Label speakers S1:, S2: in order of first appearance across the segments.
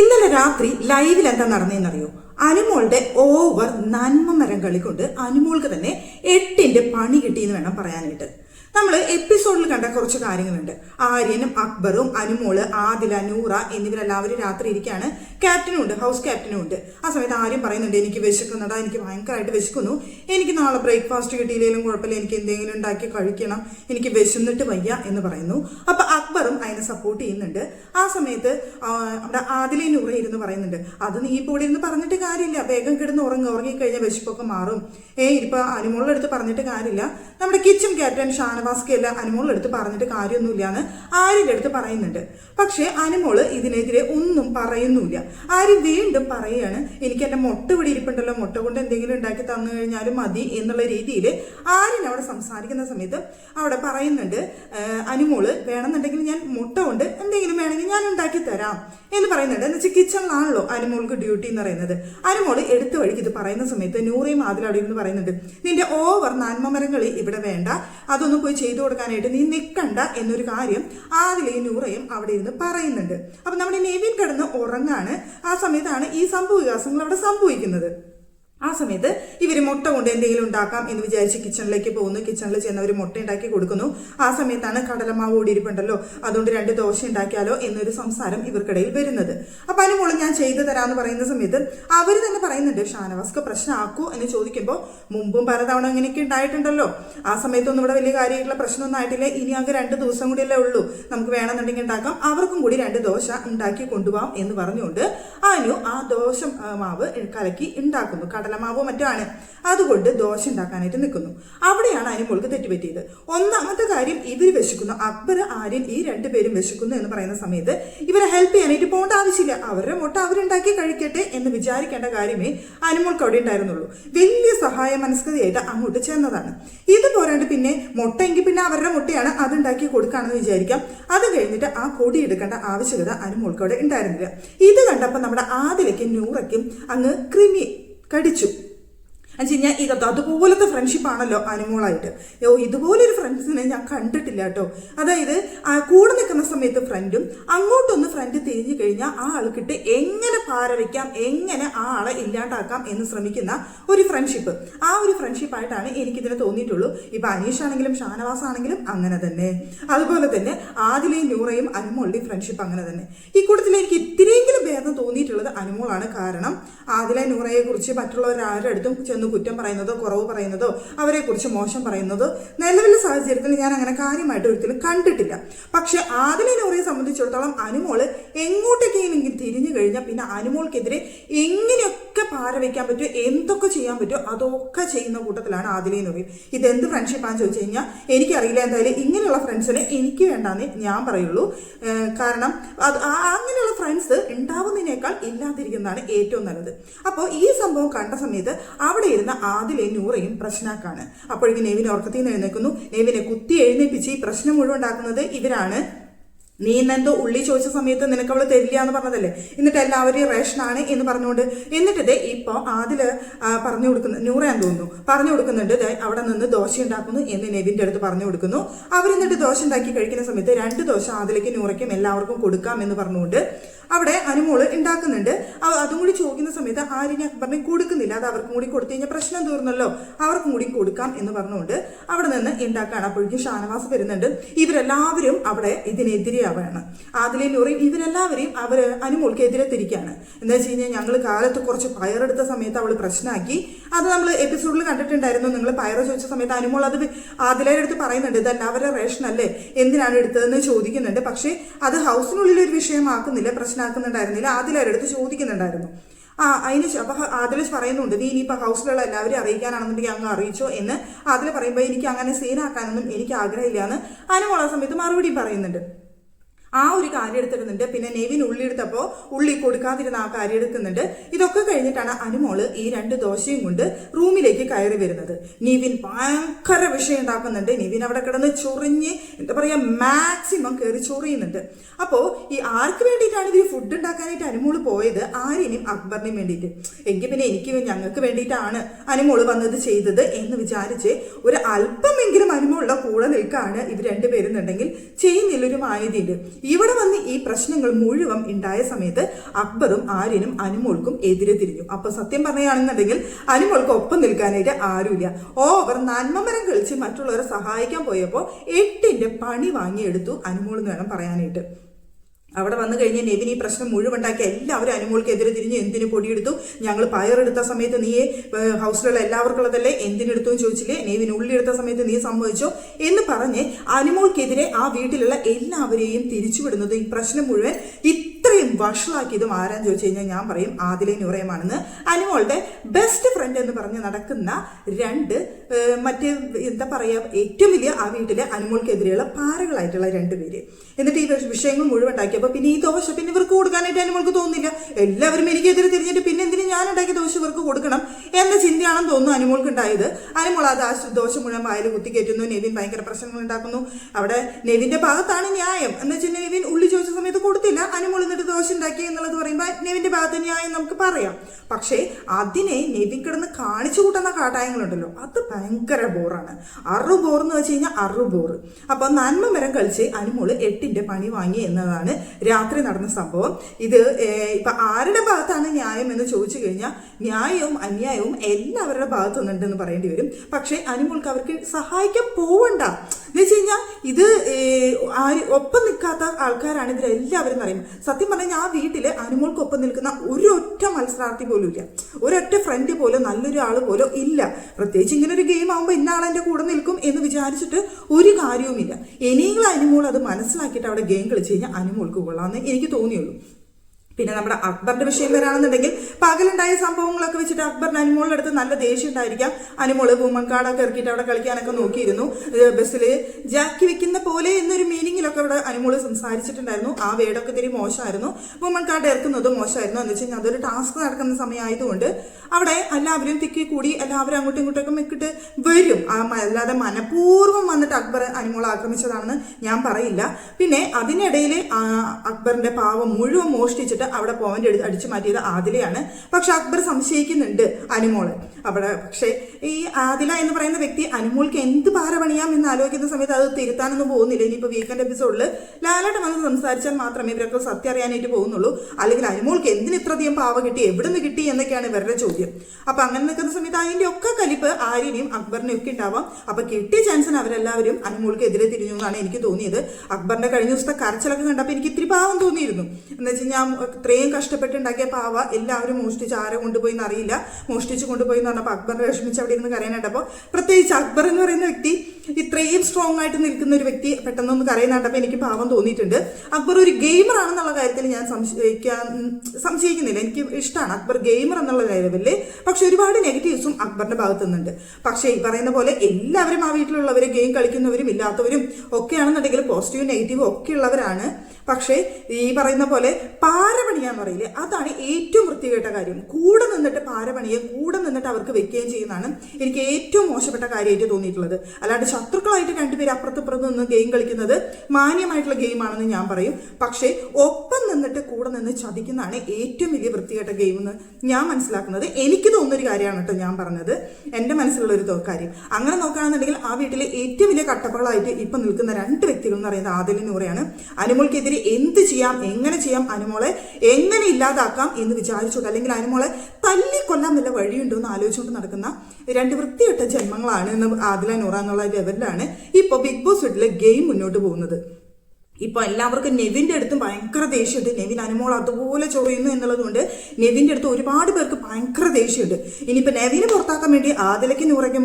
S1: ഇന്നലെ രാത്രി ലൈവിൽ എന്താ നടന്നതെന്നറിയോ അനുമോളുടെ ഓവർ നന്മ മരം കളി കൊണ്ട് അനുമോൾക്ക് തന്നെ എട്ടിന്റെ പണി കിട്ടിയെന്ന് വേണം പറയാനായിട്ട്. നമ്മൾ എപ്പിസോഡിൽ കണ്ട കുറച്ച് കാര്യങ്ങളുണ്ട്. ആര്യനും അക്ബറും അനുമോൾ ആദില നൂറ എന്നിവരെല്ലാവരും രാത്രി ഇരിക്കുകയാണ് ക്യാപ്റ്റനും ഉണ്ട് ഹൗസ് ക്യാപ്റ്റനും ഉണ്ട്. ആ സമയത്ത് ആര്യം പറയുന്നുണ്ട് എനിക്ക് വിശക്കുന്നതാ എനിക്ക് ഭയങ്കരമായിട്ട് വിശക്കുന്നു. എനിക്ക് നാളെ ബ്രേക്ക്ഫാസ്റ്റ് കിട്ടിയില്ലെങ്കിലും കുഴപ്പമില്ല എനിക്ക് എന്തെങ്കിലും ഉണ്ടാക്കി കഴിക്കണം എനിക്ക് വിശന്നിട്ട് വയ്യ എന്ന് പറയുന്നു. അപ്പൊ അക്ബറും അതിനെ സപ്പോർട്ട് ചെയ്യുന്നുണ്ട്. ആ സമയത്ത് നമ്മുടെ ആദിലെ നൂറ ഇരുന്ന് പറയുന്നുണ്ട് അത് നീ ഇപ്പോൾ ഇവിടെ ഇരുന്ന് പറഞ്ഞിട്ട് കാര്യമില്ല വേഗം കിടന്ന് ഉറങ്ങി ഉറങ്ങിക്കഴിഞ്ഞാൽ വിശപ്പൊക്കെ മാറും. ഏ ഇപ്പൊ അനുമോളുടെ അടുത്ത് പറഞ്ഞിട്ട് കാര്യമില്ല. നമ്മുടെ കിച്ചൺ ക്യാപ്റ്റൻ ഷാനവാസ്കി എല്ലാം അനുമോളുടെ അടുത്ത് പറഞ്ഞിട്ട് കാര്യമൊന്നുമില്ല എന്ന് ആര്യന്റെ അടുത്ത് പറയുന്നുണ്ട്. പക്ഷേ അനുമോൾ ഇതിനെതിരെ ഒന്നും പറയുന്നുമില്ല. ആര് വീണ്ടും പറയുകയാണ് എനിക്ക് എന്റെ മുട്ട ഇവിടെ ഇരിപ്പുണ്ടല്ലോ. മുട്ട കൊണ്ട് എന്തെങ്കിലും ഉണ്ടാക്കി തന്നു കഴിഞ്ഞാലും മതി എന്നുള്ള രീതിയിൽ ആര്യൻ അവിടെ സംസാരിക്കുന്ന സമയത്ത് അവിടെ പറയുന്നുണ്ട് അനുമോൾ വേണമെന്നുണ്ടെങ്കിൽ ഞാൻ മുട്ട കൊണ്ട് എന്തെങ്കിലും വേണമെങ്കിൽ ഞാൻ ഉണ്ടാക്കി തരാം. എന്ന് പറയുന്നുണ്ട്. എന്ന് വെച്ചാൽ കിച്ചണിലാണല്ലോ അനുമോൾക്ക് ഡ്യൂട്ടി എന്ന് പറയുന്നത്. അനുമോൾ എടുത്ത വഴിക്ക് ഇത് പറയുന്ന സമയത്ത് നൂറയും ആദിലവിടെ എന്ന് പറയുന്നുണ്ട് നിന്റെ ഓവർ നന്മമരങ്ങളി ഇവിടെ വേണ്ട. അതൊന്നും പോയി ചെയ്തു കൊടുക്കാനായിട്ട് നീ നിൽക്കണ്ട എന്നൊരു കാര്യം ആദിലയും നൂറയും അവിടെ ഇരുന്ന് പറയുന്നുണ്ട്. അപ്പൊ നമ്മുടെ നെവിൻ കിടന്ന് ഉറങ്ങാണ്. ആ സമയത്താണ് ഈ സംഭവ വികാസങ്ങൾ അവിടെ സംഭവിക്കുന്നത്. ആ സമയത്ത് ഇവർ മുട്ട കൊണ്ട് എന്തെങ്കിലും ഉണ്ടാക്കാം എന്ന് വിചാരിച്ച് കിച്ചണിലേക്ക് പോകുന്നു. കിച്ചണിൽ ചെന്ന് അവർ മുട്ട ഉണ്ടാക്കി കൊടുക്കുന്നു. ആ സമയത്താണ് കടലമാവ് ഓടിയിരിപ്പുണ്ടല്ലോ. അതുകൊണ്ട് രണ്ട് ദോശ ഉണ്ടാക്കിയാലോ എന്നൊരു സംസാരം ഇവർക്കിടയിൽ വരുന്നത്. അപ്പൊ മുകളിൽ ഞാൻ ചെയ്തു തരാമെന്ന് പറയുന്ന സമയത്ത് അവർ തന്നെ പറയുന്നുണ്ട് ഷാനവാസ്ക്ക് പ്രശ്നമാക്കൂ എന്ന് ചോദിക്കുമ്പോൾ മുമ്പും പലതവണ ഇങ്ങനെയൊക്കെ ഉണ്ടായിട്ടുണ്ടല്ലോ. ആ സമയത്തൊന്നും ഇവിടെ വലിയ കാര്യമായിട്ടുള്ള പ്രശ്നമൊന്നും ആയിട്ടില്ല. ഇനി അങ്ങ് രണ്ട് ദിവസം കൂടിയല്ലേ ഉള്ളൂ. നമുക്ക് വേണമെന്നുണ്ടെങ്കിൽ ഉണ്ടാക്കാം. അവർക്കും കൂടി രണ്ട് ദോശ ഉണ്ടാക്കി കൊണ്ടുപോകാം എന്ന് പറഞ്ഞുകൊണ്ട് അനു ആ ദോശ മാവ് കലക്കി ഉണ്ടാക്കുന്നു. കടലമാവോ മറ്റോ ആണ് അതുകൊണ്ട് ദോശ ഉണ്ടാക്കാനായിട്ട് നിൽക്കുന്നു. അവിടെയാണ് അനുമോൾക്ക് തെറ്റുപറ്റിയത്. ഒന്നാമത്തെ കാര്യം ഇവർ വിശക്കുന്നു. അക്ബർ ആര്യൻ ഈ രണ്ടുപേരും വിശക്കുന്നു എന്ന് പറയുന്ന സമയത്ത് ഇവരെ ഹെൽപ്പ് ചെയ്യാനായിട്ട് പോകേണ്ട ആവശ്യമില്ല. അവരുടെ മുട്ട അവരുണ്ടാക്കി കഴിക്കട്ടെ എന്ന് വിചാരിക്കേണ്ട കാര്യമേ അനുമോൾക്ക് അവിടെ ഉണ്ടായിരുന്നുള്ളൂ. വലിയ സഹായ മനസ്കതയായിട്ട് അങ്ങോട്ട് ചെന്നതാണ്. ഇത് പോരാണ്ട് പിന്നെ മുട്ട എങ്കിൽ പിന്നെ അവരുടെ മുട്ടയാണ് അതുണ്ടാക്കി കൊടുക്കുകയാണെന്ന് വിചാരിക്കാം. അത് കഴിഞ്ഞിട്ട് ആ കൊടി എടുക്കേണ്ട ആവശ്യകത അനുമോൾക്ക് അവിടെ ഉണ്ടായിരുന്നില്ല. ഇത് കണ്ടപ്പോൾ നമ്മുടെ ആദിലയ്ക്കും നൂറയ്ക്കും അങ്ങ് കൃമി കടിച്ചു. എന്ന് വെച്ച് കഴിഞ്ഞാൽ ഇത് അതുപോലത്തെ ഫ്രണ്ട്ഷിപ്പ് ആണല്ലോ അനുമോളായിട്ട്. ഓ ഇതുപോലൊരു ഫ്രണ്ട്സിനെ ഞാൻ കണ്ടിട്ടില്ല കേട്ടോ. അതായത് കൂടെ നിൽക്കുന്ന സമയത്ത് ഫ്രണ്ടും അങ്ങോട്ടൊന്ന് ഫ്രണ്ട് തിരിഞ്ഞു കഴിഞ്ഞാൽ ആ ആൾക്കിട്ട് എങ്ങനെ പാര വയ്ക്കാം എങ്ങനെ ആ ആളെ ഇല്ലാണ്ടാക്കാം എന്ന് ശ്രമിക്കുന്ന ഒരു ഫ്രണ്ട്ഷിപ്പ് ആ ഒരു ഫ്രണ്ട്ഷിപ്പായിട്ടാണ് എനിക്കിതിനെ തോന്നിയിട്ടുള്ളൂ. ഇപ്പൊ അനീഷ് ആണെങ്കിലും ഷാനവാസ് ആണെങ്കിലും അങ്ങനെ തന്നെ. അതുപോലെ തന്നെ ആദിലെയും നൂറയും അനുമോളുടെയും ഫ്രണ്ട്ഷിപ്പ് അങ്ങനെ തന്നെ. ഈ കൂട്ടത്തിൽ എനിക്ക് ഇത്തിരിയെങ്കിലും ഭേദം തോന്നിയിട്ടുള്ളത് അനുമോളാണ്. കാരണം ആദിലെ നൂറയെ കുറിച്ച് മറ്റുള്ളവർ ആരുടെ അടുത്തും ചെന്ന് കുറ്റം പറയുന്നതോ കുറവ് പറയുന്നതോ അവരെക്കുറിച്ച് മോശം പറയുന്നതോ നിലവിലെ സാഹചര്യത്തിൽ ഞാൻ അങ്ങനെ കാര്യമായിട്ട് ഒരിക്കലും കണ്ടിട്ടില്ല. പക്ഷെ ആദിലെ നൂറിയെ സംബന്ധിച്ചിടത്തോളം അനുമോൾ എങ്ങോട്ടൊക്കെയെങ്കിലും തിരിഞ്ഞു കഴിഞ്ഞാൽ പിന്നെ അനുമോൾക്കെതിരെ എങ്ങനെയൊക്കെ പാര വയ്ക്കാൻ പറ്റുമോ എന്തൊക്കെ ചെയ്യാൻ പറ്റുമോ അതൊക്കെ ചെയ്യുന്ന കൂട്ടത്തിലാണ് ആദിലെ നൂറി ഇതെന്ത് ഫ്രണ്ട്ഷിപ്പാന്ന് ചോദിച്ചു കഴിഞ്ഞാൽ എനിക്കറിയില്ല എന്തായാലും ഇങ്ങനെയുള്ള ഫ്രണ്ട്സിനെ എനിക്ക് വേണ്ടാന്ന് ഞാൻ പറയുള്ളൂ. കാരണം അത് അങ്ങനെയുള്ള ഫ്രണ്ട്സ് ഉണ്ടാവുന്നതിനേക്കാൾ ഇല്ലാതിരിക്കുന്നതാണ് ഏറ്റവും നല്ലത്. അപ്പോൾ ഈ സംഭവം കണ്ട സമയത്ത് അവിടെ ഇരുന്ന ആദിലെ നൂറയും പ്രശ്നാക്കാണ്. അപ്പോഴേക്കും നെവിനെ ഉറക്കത്തിൽ നിന്ന് എഴുന്നേക്കുന്നു നെവിനെ കുത്തി എഴുന്നേപ്പിച്ച് ഈ പ്രശ്നം മുഴുവൻ ഉണ്ടാക്കുന്നത് ഇവരാണ്. നീ ഇന്നെന്തോ ഉള്ളി ചോദിച്ച സമയത്ത് നിനക്ക് അവൾ തരില്ല എന്ന് പറഞ്ഞതല്ലേ? എന്നിട്ട് എല്ലാവരും റേഷനാണ് എന്ന് പറഞ്ഞുകൊണ്ട് എന്നിട്ടത് ഇപ്പോൾ ഇപ്പൊ ആദിൽ പറഞ്ഞു കൊടുക്കുന്ന. നൂറയാൻ തോന്നുന്നു. പറഞ്ഞു കൊടുക്കുന്നുണ്ട് അവിടെ നിന്ന് ദോശ ഉണ്ടാക്കുന്നു എന്ന് നെവിന്റെ അടുത്ത് പറഞ്ഞു കൊടുക്കുന്നു. അവരെന്നിട്ട് ദോശ ഉണ്ടാക്കി കഴിക്കുന്ന സമയത്ത് രണ്ട് ദോശ ആദിലേക്ക് നൂറയ്ക്കും എല്ലാവർക്കും കൊടുക്കാം എന്ന് പറഞ്ഞുകൊണ്ട് അവിടെ അനുമോൾ ഉണ്ടാക്കുന്നുണ്ട് അതും കൂടി ചോദിക്കുന്ന സമയത്ത് ആര്യനെ അക്ബറിനെ കൊടുക്കുന്നില്ല. അത് അവർക്കും കൂടി കൊടുത്തു കഴിഞ്ഞാൽ പ്രശ്നം തീർന്നല്ലോ. അവർക്കും കൂടി കൊടുക്കാം എന്ന് പറഞ്ഞുകൊണ്ട് അവിടെ നിന്ന് ഉണ്ടാക്കുകയാണ് അപ്പോഴേക്കും ഷാനവാസ് വരുന്നുണ്ട്. ഇവരെല്ലാവരും അവിടെ ഇതിനെതിരെയാവുകയാണ് ആദിലെ നൂറയും ഇവരെല്ലാവരെയും അവർ അനുമോൾക്ക് എതിരെ തിരിക്കുകയാണ് എന്താ വെച്ച് കഴിഞ്ഞാൽ ഞങ്ങൾ കാലത്ത് കുറച്ച് പയറെടുത്ത സമയത്ത് അവൾ പ്രശ്നമാക്കി അത് നമ്മൾ എപ്പിസോഡിൽ കണ്ടിട്ടുണ്ടായിരുന്നു. നിങ്ങൾ പയറോ ചോദിച്ച സമയത്ത് അനുമോൾ അത് ആദിലയുടെ പറയുന്നുണ്ട് ഇതല്ല അവരുടെ റേഷൻ അല്ലേ? എന്തിനാണ് എടുത്തതെന്ന് ചോദിക്കുന്നുണ്ട്. പക്ഷേ അത് ഹൗസിനുള്ളിൽ ഒരു വിഷയമാക്കുന്നില്ല പ്രശ്നമാക്കുന്നുണ്ടായിരുന്നില്ല ആദിലയുടെ അടുത്ത് ചോദിക്കുന്നുണ്ടായിരുന്നു. ആ അതിന് അപ്പൊ അതിൽ പറയുന്നുണ്ട് നീ ഇനിയിപ്പോൾ ഹൗസിലുള്ള എല്ലാവരും അറിയിക്കാനാണെന്നുണ്ടെങ്കിൽ അങ്ങ് അറിയിച്ചോ എന്ന് അതിൽ പറയുമ്പോൾ എനിക്ക് അങ്ങനെ സീനാക്കാനൊന്നും എനിക്ക് ആഗ്രഹമില്ല എന്ന് അനുമോൾ ആ സമയത്ത് മറുപടി പറയുന്നുണ്ട്. ആ ഒരു കാര്യം എടുത്തിരുന്നുണ്ട് പിന്നെ നെവിൻ ഉള്ളി എടുത്തപ്പോൾ ഉള്ളി കൊടുക്കാതിരുന്ന ആ കാര്യം എടുക്കുന്നുണ്ട്. ഇതൊക്കെ കഴിഞ്ഞിട്ടാണ് അനുമോൾ ഈ രണ്ട് ദോശയും കൊണ്ട് റൂമിലേക്ക് കയറി വരുന്നത്. നിവിൻ ഭയങ്കര വിഷയം ഉണ്ടാക്കുന്നുണ്ട്. നിവിൻ അവിടെ കിടന്ന് ചൊറിഞ്ഞ് എന്താ പറയുക മാക്സിമം കയറി ചൊറിയുന്നുണ്ട്. അപ്പോൾ ഈ ആർക്ക് വേണ്ടിയിട്ടാണ് ഇവർ ഫുഡ് ഉണ്ടാക്കാനായിട്ട് അനുമോൾ പോയത്? ആര്യനും അക്ബറിനും വേണ്ടിയിട്ട്. എങ്കിൽ പിന്നെ എനിക്ക് ഞങ്ങൾക്ക് വേണ്ടിയിട്ടാണ് അനുമോൾ വന്നത് ചെയ്തത് എന്ന് വിചാരിച്ച് ഒരു അല്പമെങ്കിലും അനുമോളുടെ കൂടെ നിൽക്കാണ് ഇവർ രണ്ടുപേരുന്നുണ്ടെങ്കിൽ ചെയ്യുന്നില്ലൊരു മായതയുണ്ട് ഇവിടെ വന്ന് ഈ പ്രശ്നങ്ങൾ മുഴുവൻ ഉണ്ടായ സമയത്ത് അക്ബറും ആര്യനും അനുമോൾക്കും എതിരെ തിരിഞ്ഞു. അപ്പൊ സത്യം പറയുകയാണെന്നുണ്ടെങ്കിൽ അനുമോൾക്ക് ഒപ്പം നിൽക്കാനായിട്ട് ആരുമില്ല. ഓവർ നന്മമരം കളിച്ച് മറ്റുള്ളവരെ സഹായിക്കാൻ പോയപ്പോൾ എട്ടിന്റെ പണി വാങ്ങിയെടുത്തു അനുമോൾ എന്ന് വേണം പറയാനായിട്ട്. അവിടെ വന്നു കഴിഞ്ഞ് നെവിൻ ഈ പ്രശ്നം മുഴുവൻ ഉണ്ടാക്കി എല്ലാവരും അനുമോൾക്കെതിരെ തിരിഞ്ഞ് എന്തിനു പൊടിയെടുത്തു? ഞങ്ങൾ പയറെടുത്ത സമയത്ത് നീ ഹൗസിലുള്ള എല്ലാവർക്കുള്ളതല്ലേ? എന്തിനെടുത്തു എന്ന് ചോദിച്ചില്ലേ? നെവിൻ ഉള്ളി എടുത്ത സമയത്ത് നീ സംഭവിച്ചോ എന്ന് പറഞ്ഞ് അനുമോൾക്കെതിരെ ആ വീട്ടിലുള്ള എല്ലാവരെയും തിരിച്ചുവിടുന്നത് ഈ പ്രശ്നം മുഴുവൻ ഇത്രയും വഷളാക്കിയതും ആരാന്ന് ചോദിച്ചു കഴിഞ്ഞാൽ ഞാൻ പറയും ആദിലെ നൂറയുമാണെന്ന്. അനുമോളുടെ ബെസ്റ്റ് ഫ്രണ്ട് എന്ന് പറഞ്ഞ് നടക്കുന്ന രണ്ട് മറ്റേ എന്താ പറയുക ഏറ്റവും വലിയ ആ വീട്ടിലെ അനുമോൾക്കെതിരെയുള്ള രണ്ട് പേര്. എന്നിട്ട് ഈ വിഷ- വിഷയങ്ങൾ മുഴുവൻ ഉണ്ടാക്കിയപ്പോൾ പിന്നെ ഈ ദോശ പിന്നെ ഇവർക്ക് കൊടുക്കാനായിട്ട് അനുമോൾക്ക് തോന്നുന്നില്ല. എല്ലാവരും എനിക്കെതിരെ തിരിഞ്ഞിട്ട് പിന്നെ എന്തിനും ഞാൻ ഉണ്ടാക്കിയ ദോശ ഇവർക്ക് കൊടുക്കണം എന്ന ചിന്തയാണെന്ന് തോന്നുന്നു അനുമോൾക്ക് ഉണ്ടായത് അനുമോൾ അത് ആ ദോശ മുഴുവൻ വായിൽ കുത്തിക്കയറ്റുന്നു നെവിൻ ഭയങ്കര പ്രശ്നങ്ങൾ ഉണ്ടാക്കുന്നു. അവിടെ നെവിന്റെ ഭാഗത്താണ് ന്യായം. എന്ന് വെച്ചാൽ നെവിൻ ഉള്ളി ചോദിച്ച സമയത്ത് കൊടുത്തില്ല. അനുമോൾ എന്നിട്ട് ദോശ ഉണ്ടാക്കി എന്നുള്ളത് പറയുമ്പോൾ നെവിന്റെ ഭാഗത്ത് ന്യായം നമുക്ക് പറയാം. പക്ഷേ അതിനെ നെവിൻ കിടന്ന് കാണിച്ചു കൂട്ടുന്ന കാട്ടായങ്ങളുണ്ടല്ലോ അത് ഭയങ്കര ബോറാണ്. അറു ബോർ എന്ന് വെച്ച് കഴിഞ്ഞാൽ അറു ബോർ. അപ്പൊ നന്മ മരം കളിച്ച് അനുമോൾ എട്ടിന്റെ പണി വാങ്ങി എന്നതാണ് രാത്രി നടന്ന സംഭവം. ഇത് ഇപ്പൊ ആരുടെ ഭാഗത്താണ് ന്യായം എന്ന് ചോദിച്ചു കഴിഞ്ഞാൽ ന്യായവും അന്യായവും എല്ലാവരുടെ ഭാഗത്തുനിന്നുണ്ടെന്ന് പറയേണ്ടി വരും. പക്ഷേ അനുമോൾക്ക് അവർക്ക് സഹായിക്കാൻ പോവണ്ട. എന്ന് വെച്ച് കഴിഞ്ഞാൽ ഇത് ഒപ്പം നിൽക്കാത്ത ആൾക്കാരാണ് ഇവരെല്ലാവരും പറയും. സത്യം പറഞ്ഞാൽ ആ വീട്ടിൽ അനുമോൾക്കൊപ്പം നിൽക്കുന്ന ഒരൊറ്റ മത്സരാർത്ഥി പോലും ഇല്ല. ഒരൊറ്റ ഫ്രണ്ട് പോലും നല്ലൊരു പോലും ഇല്ല. പ്രത്യേകിച്ച് ഇങ്ങനെ ഒരു ഗെയിം ആകുമ്പോൾ ഇന്ന ആളെന്റെ കൂടെ നിൽക്കും എന്ന് വിചാരിച്ചിട്ട് ഒരു കാര്യവുമില്ല. ഇനിയെങ്കിലും അനുമോൾ അത് മനസ്സിലാക്കിയിട്ട് അവിടെ ഗെയിം കളിച്ച് കഴിഞ്ഞാൽ അനുമോൾക്ക് കൊള്ളാമെന്ന് എനിക്ക് തോന്നിയുള്ളൂ. പിന്നെ നമ്മുടെ അക്ബറിന്റെ വിഷയം വരാണെന്നുണ്ടെങ്കിൽ പകലുണ്ടായ സംഭവങ്ങളൊക്കെ വെച്ചിട്ട് അക്ബറിന് അനുമോളുടെ അടുത്ത് നല്ല ദേഷ്യം ഉണ്ടായിരിക്കാം. അനുമോൾ വുമൺ കാർഡൊക്കെ ഇറക്കിയിട്ട് അവിടെ കളിക്കാനൊക്കെ നോക്കിയിരുന്നു. ബസ്സിൽ ജാക്കി വെക്കുന്ന പോലെ എന്നൊരു മീനിങ്ങിലൊക്കെ അവിടെ അനുമോൾ സംസാരിച്ചിട്ടുണ്ടായിരുന്നു. ആ വേടൊക്കെ ഇത്തിരി മോശമായിരുന്നു. വുമൺ കാർഡ് ഇറക്കുന്നത് മോശമായിരുന്നു. എന്ന് വെച്ച് കഴിഞ്ഞാൽ അതൊരു ടാസ്ക് നടക്കുന്ന സമയമായതുകൊണ്ട് അവിടെ എല്ലാവരും തിക്കി കൂടി എല്ലാവരും അങ്ങോട്ടും ഇങ്ങോട്ടൊക്കെ മിക്കിട്ട് വരും. ആ അല്ലാതെ മനഃപൂർവം വന്നിട്ട് അക്ബർ അനുമോളെ ആക്രമിച്ചതാണെന്ന് ഞാൻ പറയില്ല. പിന്നെ അതിനിടയിൽ അക്ബറിന്റെ പാവം മുഴുവൻ മോഷ്ടിച്ചിട്ട് അവിടെ പോയിന്റ് എടുത്ത് അടിച്ചു മാറ്റിയത് ആദിലയാണ്. പക്ഷെ അക്ബർ സംശയിക്കുന്നുണ്ട് അനുമോൾ. അവിടെ പക്ഷേ ഈ ആദില എന്ന് പറയുന്ന വ്യക്തി അനുമോൾക്ക് എന്ത് പാറ പണിയാം എന്ന് ആലോചിക്കുന്ന സമയത്ത് അത് തിരുത്താനൊന്നും പോകുന്നില്ല. ഇനിയിപ്പോൾ വീക്കെൻഡ് എപ്പിസോഡിൽ ലാലായിട്ട് വന്ന് സംസാരിച്ചാൽ മാത്രമേ ഇവരൊക്കെ സത്യം അറിയാനായിട്ട് പോകുന്നുള്ളൂ. അല്ലെങ്കിൽ അനുമോൾക്ക് എന്തിന് ഇത്രയധികം പാവ കിട്ടി എവിടെ നിന്ന് കിട്ടി എന്നൊക്കെയാണ് ഇവരുടെ ചോദ്യം. അപ്പൊ അങ്ങനെ നിൽക്കുന്ന സമയത്ത് അതിന്റെ ഒക്കെ കലിപ്പ് ആര്യനെയും അക്ബറിനെയും ഒക്കെ ഉണ്ടാവാം. അപ്പൊ കിട്ടിയ ചാൻസിന് അവരെല്ലാവരും അനുമോൾക്ക് എതിരെ തിരിഞ്ഞു എന്നാണ് എനിക്ക് തോന്നിയത്. അക്ബറിന്റെ കഴിഞ്ഞ ദിവസത്തെ കരച്ചിലൊക്കെ കണ്ടപ്പോൾ എനിക്ക് ഇത്തിരി പാവം തോന്നിയിരുന്നു. എന്ന് വെച്ചാൽ ഞാൻ ഇത്രയും കഷ്ടപ്പെട്ടുണ്ടാക്കിയ പാവ എല്ലാവരും മോഷ്ടിച്ച് ആരെ കൊണ്ടുപോയി എന്നറിയില്ല. മോഷ്ടിച്ച് കൊണ്ടുപോയി എന്ന് പറഞ്ഞപ്പോൾ അക്ബർ വിഷമിച്ച് അവിടെ ഇരുന്ന് കരയാനുണ്ടപ്പോൾ പ്രത്യേകിച്ച് അക്ബർ എന്ന് പറയുന്ന വ്യക്തി ഇത്രയും സ്ട്രോങ് ആയിട്ട് നിൽക്കുന്ന ഒരു വ്യക്തി പെട്ടെന്നൊന്ന് കരയുന്നുണ്ടപ്പോൾ എനിക്ക് പാവം തോന്നിയിട്ടുണ്ട്. അക്ബർ ഒരു ഗെയിമർ ആണെന്നുള്ള കാര്യത്തിൽ ഞാൻ സംശയിക്കാൻ സംശയിക്കുന്നില്ല. എനിക്ക് ഇഷ്ടമാണ് അക്ബർ ഗെയിമർ എന്നുള്ള ലെവലിൽ പക്ഷെ ഒരുപാട് നെഗറ്റീവ്സും അക്ബറിന്റെ ഭാഗത്തു നിന്നുണ്ട് പക്ഷേ ഈ പറയുന്ന പോലെ എല്ലാവരും ആ വീട്ടിലുള്ളവർ ഗെയിം കളിക്കുന്നവരും ഇല്ലാത്തവരും ഒക്കെയാണെന്നുണ്ടെങ്കിൽ പോസിറ്റീവ് നെഗറ്റീവും ഒക്കെ ഉള്ളവരാണ്. പക്ഷേ ഈ പറയുന്ന പോലെ പാരപണിയാന്ന് പറയില്ലേ? അതാണ് ഏറ്റവും വൃത്തികെട്ട കാര്യം. കൂടെ നിന്നിട്ട് പാരപണിയെ കൂടെ നിന്നിട്ട് അവർക്ക് വെക്കുകയും ചെയ്യുന്നതാണ് എനിക്ക് ഏറ്റവും മോശപ്പെട്ട കാര്യമായിട്ട് തോന്നിയിട്ടുള്ളത്. അല്ലാണ്ട് ശത്രുക്കളായിട്ട് രണ്ടുപേരും അപ്പുറത്തിപ്പുറത്ത് നിന്ന് ഗെയിം കളിക്കുന്നത് മാന്യമായിട്ടുള്ള ഗെയിമാണെന്ന് ഞാൻ പറയും. പക്ഷേ ഒപ്പം നിന്നിട്ട് കൂടെ നിന്ന് ചതിക്കുന്നതാണ് ഏറ്റവും വലിയ വൃത്തികെട്ട ഗെയിം എന്ന് ഞാൻ മനസ്സിലാക്കുന്നത്. എനിക്ക് തോന്നുന്നൊരു കാര്യമാണ് കേട്ടോ ഞാൻ പറഞ്ഞത്. എന്റെ മനസ്സിലുള്ള ഒരു കാര്യം. അങ്ങനെ നോക്കുകയാണെന്നുണ്ടെങ്കിൽ ആ വീട്ടിലെ ഏറ്റവും വലിയ കട്ടപ്പകളായിട്ട് ഇപ്പം നിൽക്കുന്ന രണ്ട് വ്യക്തികൾ എന്ന് പറയുന്നത് ആദിലും നൂറയാണ്. അനുമോൾക്കെതിരെ എന്ത് ചെയ്യാം എങ്ങനെ ചെയ്യാം അനുമോളെ എങ്ങനെ ഇല്ലാതാക്കാം എന്ന് വിചാരിച്ചുകൊണ്ട് അല്ലെങ്കിൽ അനുമോളെ തല്ലിക്കൊല്ലാൻ വല്ല വഴിയുണ്ടോ എന്ന് ആലോചിച്ചുകൊണ്ട് നടക്കുന്ന രണ്ട് വൃത്തികെട്ട ജന്മങ്ങളാണ് എന്ന് ആദില നൂറ എന്നുള്ള ലെവലിലാണ് ഇപ്പൊ ബിഗ് ബോസ് വീട്ടിലെ ഗെയിം മുന്നോട്ട് പോകുന്നത്. ഇപ്പൊ എല്ലാവർക്കും നെവിന്റെ അടുത്തും ഭയങ്കര ദേഷ്യമുണ്ട്. നെവിൻ അനുമോൾ അതുപോലെ ചൊറിയുന്നു എന്നുള്ളത് കൊണ്ട് നെവിന്റെ അടുത്ത് ഒരുപാട് പേർക്ക് ഭയങ്കര ദേഷ്യമുണ്ട്. ഇനിയിപ്പോ നെവിനെ പുറത്താക്കാൻ വേണ്ടി ആദിലയ്ക്ക് നൂറയ്ക്ക്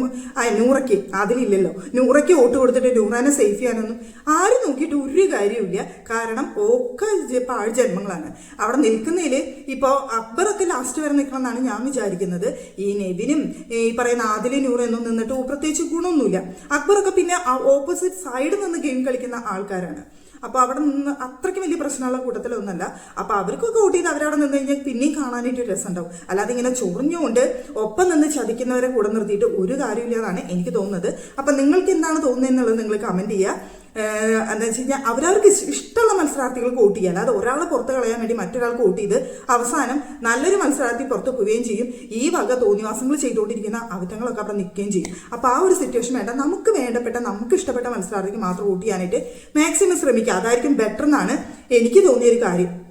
S1: നൂറയ്ക്ക് ആദിലില്ലല്ലോ നൂറയ്ക്ക് വോട്ട് കൊടുത്തിട്ട് നൂറാനെ സേഫ് ചെയ്യാനൊന്നും ആരും നോക്കിയിട്ട് ഒരു കാര്യമില്ല കാരണം ഒക്കെ പാഴ് ജന്മങ്ങളാണ്. അവിടെ നിൽക്കുന്നതിൽ ഇപ്പോൾ അക്ബറൊക്കെ ലാസ്റ്റ് വരെ നിൽക്കണമെന്നാണ് ഞാൻ വിചാരിക്കുന്നത്. ഈ നെവിനും ഈ പറയുന്ന ആദിലെ നൂറൊന്നും നിന്നിട്ട് പ്രത്യേകിച്ച് ഗുണമൊന്നുമില്ല. അക്ബറൊക്കെ പിന്നെ ഓപ്പോസിറ്റ് സൈഡിൽ നിന്ന് ഗെയിം കളിക്കുന്ന ആൾക്കാരാണ്. അപ്പൊ അവിടെ നിന്ന് അത്രയ്ക്ക് വലിയ പ്രശ്നമുള്ള കൂട്ടത്തിലൊന്നല്ല അപ്പൊ അവർക്കൊക്കെ വോട്ട് ചെയ്ത് അവരവിടെ നിന്ന് കഴിഞ്ഞാൽ പിന്നെയും കാണാനായിട്ട് രസമുണ്ടാവും. അല്ലാതെ ഇങ്ങനെ ചൊറിഞ്ഞുകൊണ്ട് ഒപ്പം നിന്ന് ചതിക്കുന്നവരെ കൂടെ നിർത്തിയിട്ട് ഒരു കാര്യമില്ലാതാണ് എനിക്ക് തോന്നുന്നത്. അപ്പൊ നിങ്ങൾക്ക് എന്താണ് തോന്നുന്നത് എന്നുള്ളത് നിങ്ങൾ കമന്റ് ചെയ്യുക. എന്താ വെച്ച് കഴിഞ്ഞാൽ അവരവർക്ക് ഇഷ്- ഇഷ്ടമുള്ള മത്സരാർത്ഥികൾക്ക് വോട്ട് ചെയ്യുക അത് ഒരാളെ പുറത്ത് കളയാൻ വേണ്ടി മറ്റൊരാൾക്ക് വോട്ട് ചെയ്ത് അവസാനം നല്ലൊരു മത്സരാർത്ഥി പുറത്ത് പോവുകയും ചെയ്യും. ഈ വക തോന്നിവാസങ്ങൾ ചെയ്തുകൊണ്ടിരിക്കുന്ന അവറ്റങ്ങളൊക്കെ അവിടെ നിൽക്കുകയും ചെയ്യും. അപ്പോൾ ആ ഒരു സിറ്റുവേഷൻ വേണ്ട. നമുക്ക് വേണ്ടപ്പെട്ട നമുക്ക് ഇഷ്ടപ്പെട്ട മത്സരാർത്ഥിക്ക് മാത്രം വോട്ട് ചെയ്യാനായിട്ട് മാക്സിമം ശ്രമിക്കുക. അതായിരിക്കും ബെറ്റർ എന്നാണ് എനിക്ക് തോന്നിയൊരു കാര്യം.